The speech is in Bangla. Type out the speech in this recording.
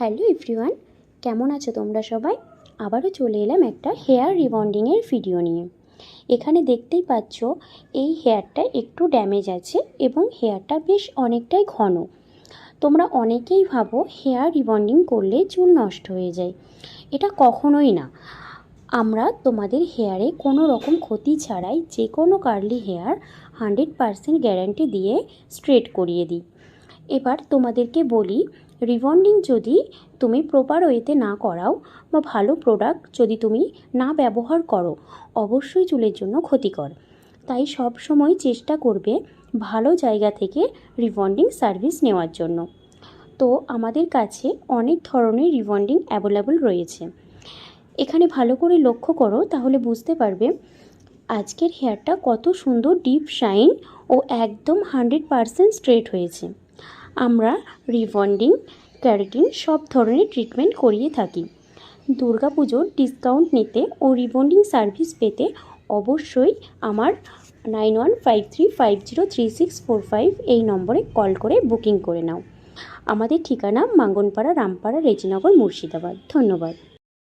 হ্যালো এভরিওয়ান, কেমন আছো তোমরা সবাই? আবারও চলে এলাম একটা হেয়ার রিবন্ডিংয়ের ভিডিও নিয়ে। এখানে দেখতেই পাচ্ছ, এই হেয়ারটা একটু ড্যামেজ আছে এবং হেয়ারটা বেশ অনেকটাই ঘন। তোমরা অনেকেই ভাবো হেয়ার রিবন্ডিং করলে চুল নষ্ট হয়ে যায়। এটা কখনোই না। আমরা তোমাদের হেয়ারে কোনো রকম ক্ষতি ছাড়াই যে কোনো curly hair hundred percent guarantee দিয়ে স্ট্রেট করিয়ে দিই। এবার তোমাদেরকে বলি রিবন্ডিং যদি তুমি প্রপার ওয়েতে না করাও বা ভালো প্রোডাক্ট যদি তুমি না ব্যবহার করো, অবশ্যই চুলের জন্য ক্ষতিকর। তাই সব সময় চেষ্টা করবে ভালো জায়গা থেকে রিবন্ডিং সার্ভিস নেওয়ার জন্য। তো আমাদের কাছে অনেক ধরনের রিবন্ডিং অ্যাভেলেবল রয়েছে। এখানে ভালো করে লক্ষ্য করো, তাহলে বুঝতে পারবে আজকের হেয়ারটা কত সুন্দর ডিপ শাইন ও একদম হান্ড্রেড পারসেন্ট স্ট্রেট হয়েছে। আমরা রিবন্ডিং, ক্যারেটিন সব ধরনের ট্রিটমেন্ট করিয়ে থাকি। দুর্গা পুজোর ডিসকাউন্ট নিতে ও রিবন্ডিং সার্ভিস পেতে অবশ্যই আমার nine one five three five zero three six four five এই নম্বরে কল করে বুকিং করে নাও। আমাদের ঠিকানা মাঙ্গনপাড়া, রামপাড়া, রেজিনগর, মুর্শিদাবাদ। ধন্যবাদ।